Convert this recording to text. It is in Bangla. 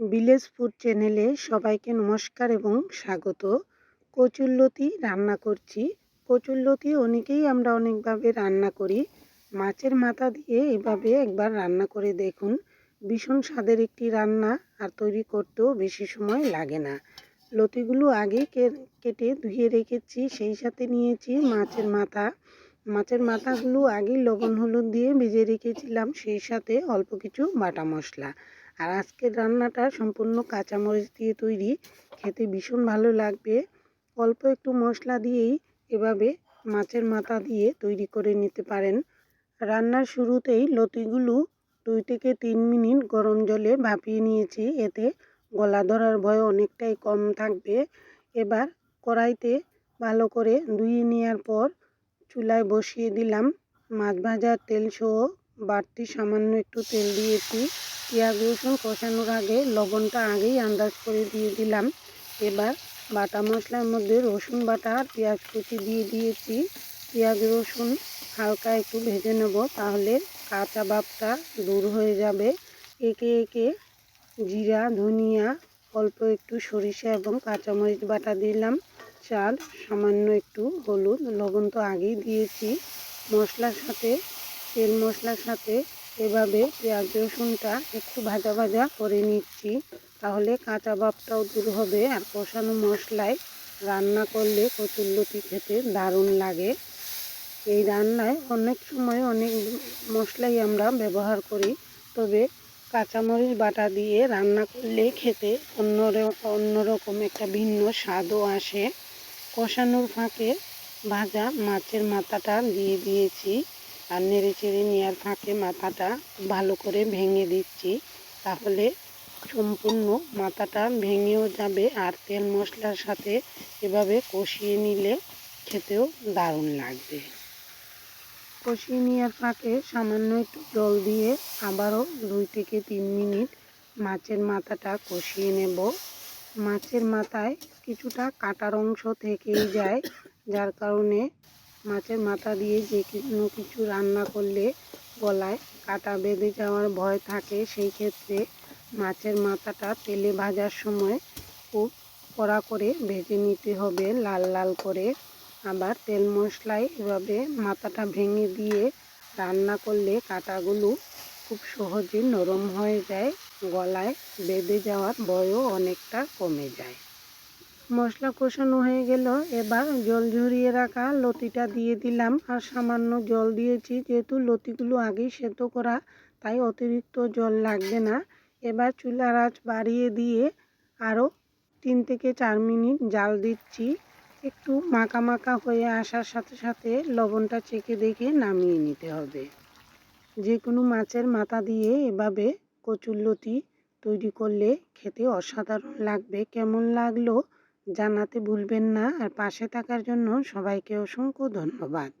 ভিলেজ ফুড চ্যানেলে সবাইকে নমস্কার এবং স্বাগত। কচুরলতি রান্না করছি। কচুরলতি অনেকেই আমরা অনেকভাবে রান্না করি। মাছের মাথা দিয়ে এভাবে একবার রান্না করে দেখুন। ভীষণ স্বাদের একটি রান্না, আর তৈরি করতেও বেশি সময় লাগে না। লতিগুলো আগে কেটে ধুয়ে রেখেছি, সেই সাথে নিয়েছি মাছের মাথা। মাছের মাথাগুলো আগে লবণ হলুদ দিয়ে ভেজে রেখেছিলাম, সেই সাথে অল্প কিছু বাটা মশলা। আর আজকের রান্নাটা সম্পূর্ণ কাঁচামরিচ দিয়ে তৈরি। খেতে ভীষণ ভালো লাগবে। অল্প একটু মশলা দিয়েই এভাবে মাছের মাথা দিয়ে তৈরি করে নিতে পারেন। রান্নার শুরুতেই লতিগুলো দুই থেকে তিন মিনিট গরম জলে ভাপিয়ে নিয়েছি। এতে গলা ধরার ভয় অনেকটাই কম থাকবে। এবার কড়াইতে ভালো করে ধুয়ে নেওয়ার পর চুলায় বসিয়ে দিলাম। মাছ ভাজার তেল সহ বাড়তি সামান্য একটু তেল দিয়েছি। পেঁয়াজ রসুন কষানোর আগে লবণটা আগেই আন্দাজ করে দিয়ে দিলাম। এবার বাটা মশলার মধ্যে রসুন বাটা আর পেঁয়াজ কুচি দিয়ে দিয়েছি। পেঁয়াজ রসুন হালকা একটু ভেজে নেব, তাহলে কাঁচা ভাবটা দূর হয়ে যাবে। একে একে জিরা, ধনিয়া, অল্প একটু সরিষা এবং কাঁচামরিচ বাটা দিলাম। চাল সামান্য একটু হলুদ, লবণ তো আগেই দিয়েছি। মশলার সাথে, তেল মশলার সাথে এভাবে পেঁয়াজ, রসুনটা একটু ভাজা ভাজা করে নিচ্ছি। তাহলে কাঁচা ভাবটাও দূর হবে আর কষানো মশলায় রান্না করলে কচুরলতি খেতে দারুণ লাগে। এই রান্নায় অনেক সময় অনেক মশলাই আমরা ব্যবহার করি, তবে কাঁচামরিচ বাটা দিয়ে রান্না করলে খেতে অন্য অন্যরকম একটা ভিন্ন স্বাদও আসে। কষানোর ফাঁকে ভাজা মাছের মাথাটা দিয়ে দিয়েছি। আর নেড়ে চেড়ে নেওয়ার ফাঁকে মাথাটা ভালো করে ভেঙে দিচ্ছি। তাহলে সম্পূর্ণ মাথাটা ভেঙেও যাবে আর তেল মশলার সাথে এভাবে কষিয়ে নিলে খেতেও দারুণ লাগবে। কষিয়ে নেওয়ার ফাঁকে সামান্য একটু জল দিয়ে আবারও দুই থেকে তিন মিনিট মাছের মাথাটা কষিয়ে নেব। মাছের মাথায় কিছুটা কাটার অংশ থেকেই যায়, যার কারণে মাছের মাথা দিয়ে যে কোনো কিছু রান্না করলে গলায় কাটা বেঁধে যাওয়ার ভয় থাকে, সেই ক্ষেত্রে মাছের মাথাটা তেলে ভাজার সময় খুব কড়া করে ভেজে নিতে হবে, লাল লাল করে। আবার তেল মশলায় এভাবে মাথাটা ভেঙে দিয়ে রান্না করলে কাটাগুলো খুব সহজে নরম হয়ে যায়, গলায় বেঁধে যাওয়ার ভয়ও অনেকটা কমে যায়। মশলা কষানো হয়ে গেল। এবার জল ঝরিয়ে রাখা লতিটা দিয়ে দিলাম। আর সামান্য জল দিয়েছি, যেহেতু লতিগুলো আগেই সেদ্ধ করা, তাই অতিরিক্ত জল লাগবে না। এবার চুলার আঁচ বাড়িয়ে দিয়ে আরও তিন থেকে চার মিনিট জাল দিচ্ছি। একটু মাখা মাখা হয়ে আসার সাথে সাথে লবণটা চেকে দেখে নামিয়ে নিতে হবে। যে কোনো মাছের মাথা দিয়ে এভাবে কচুর লতি তৈরি করলে খেতে অসাধারণ লাগবে। কেমন লাগল? জানাতে ভুলবেন না। আর পাশে থাকার জন্য সবাইকে অসংখ্য ধন্যবাদ।